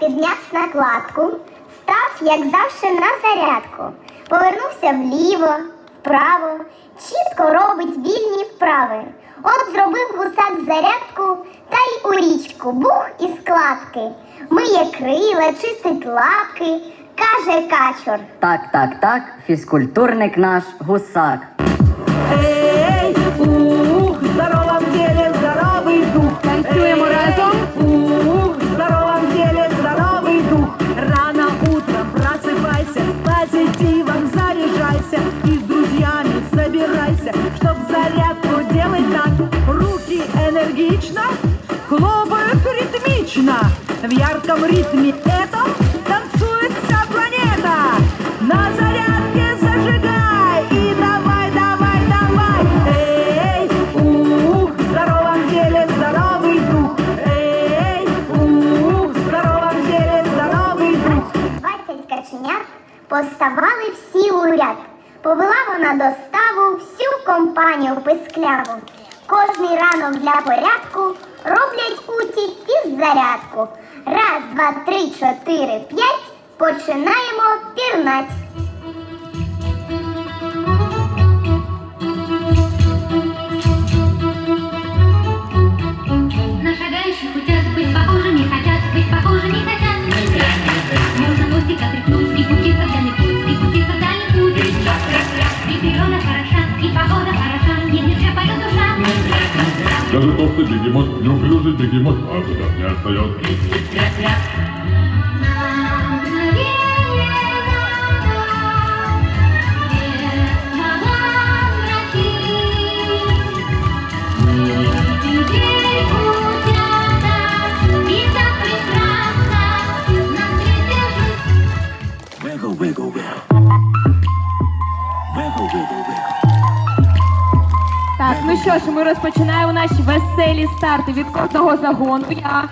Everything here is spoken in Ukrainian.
підняв накладку, став, як завжди, на зарядку. Повернувся вліво, вправо, чітко робить вільні вправи. От зробив гусак зарядку та й у річку бух і складки. Миє крила, чистить лапки, каже качур. Так, так, так, фізкультурник наш гусак. энергично, хлопают ритмично. В ярком ритме этом танцует вся планета. На зарядке зажигай и давай, давай, давай. Эй, ух, в здоровом теле здоровый дух. Эй, ух, в здоровом теле здоровый дух. Двадцять каченят поставали всі у ряд. Повела вона до ставу всю компанію пискляву. Кожний ранок для порядку роблять уті із зарядку. Раз, два, три, чотири, п'ять. Починаємо пірнать. Даже толстый бегемот, неуклюжий бегемот, а в не отстает. Wiggle, wiggle, wiggle. Так, ну що ж, ми розпочинаємо наші веселі старти від кожного загону. Я